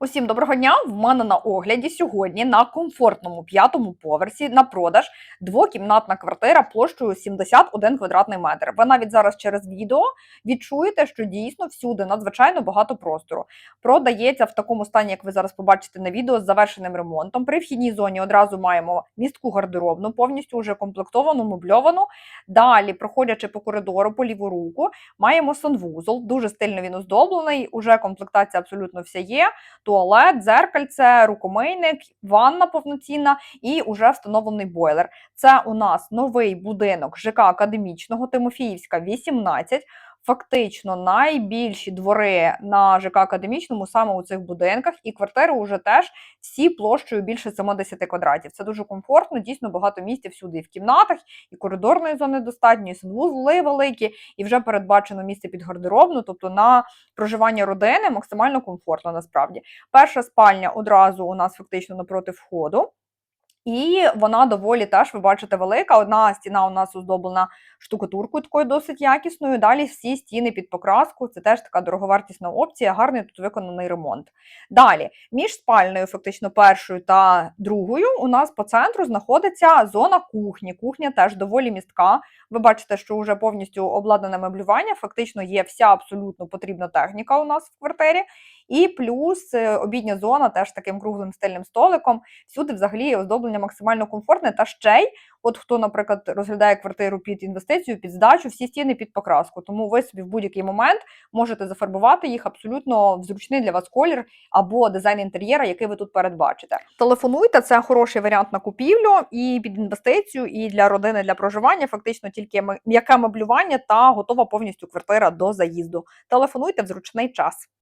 Усім доброго дня! В мене на огляді сьогодні на комфортному п'ятому поверсі на продаж двокімнатна квартира площею 71 квадратний метр. Ви навіть зараз через відео відчуєте, що дійсно всюди надзвичайно багато простору. Продається в такому стані, як ви зараз побачите на відео, з завершеним ремонтом. При вхідній зоні одразу маємо містку гардеробну, повністю вже комплектовану, мебльовану. Далі, проходячи по коридору по ліву руку, маємо санвузол. Дуже стильно він оздоблений. Уже комплектація абсолютно вся є туалет, дзеркальце, рукомийник, ванна повноцінна і уже встановлений бойлер. Це у нас новий будинок ЖК Академічного Тимофіївська, 18. Фактично найбільші двори на ЖК Академічному саме у цих будинках, і квартири вже теж всі площею більше 70 квадратів. Це дуже комфортно, дійсно багато місця всюди і в кімнатах, і коридорної зони достатньо, і санвузли великі, і вже передбачено місце під гардеробну, тобто на проживання родини максимально комфортно насправді. Перша спальня одразу у нас фактично напроти входу. І вона доволі теж, ви бачите, велика. Одна стіна у нас оздоблена штукатуркою такою досить якісною. Далі всі стіни під покраску. Це теж така дороговартісна опція, гарний тут виконаний ремонт. Далі, між спальною, фактично першою та другою, у нас по центру знаходиться зона кухні. Кухня теж доволі містка. Ви бачите, що вже повністю обладнане меблювання. Фактично є вся абсолютно потрібна техніка у нас в квартирі. І плюс е, обідня зона теж таким круглим стильним столиком. Всюди взагалі оздоблення максимально комфортне. Та ще й, от хто, наприклад, розглядає квартиру під інвестицію, під здачу, всі стіни під покраску. Тому ви собі в будь-який момент можете зафарбувати їх абсолютно в зручний для вас колір або дизайн інтер'єра, який ви тут передбачите. Телефонуйте, це хороший варіант на купівлю і під інвестицію, і для родини для проживання. Фактично тільки м'яке меблювання та готова повністю квартира до заїзду. Телефонуйте в зручний час.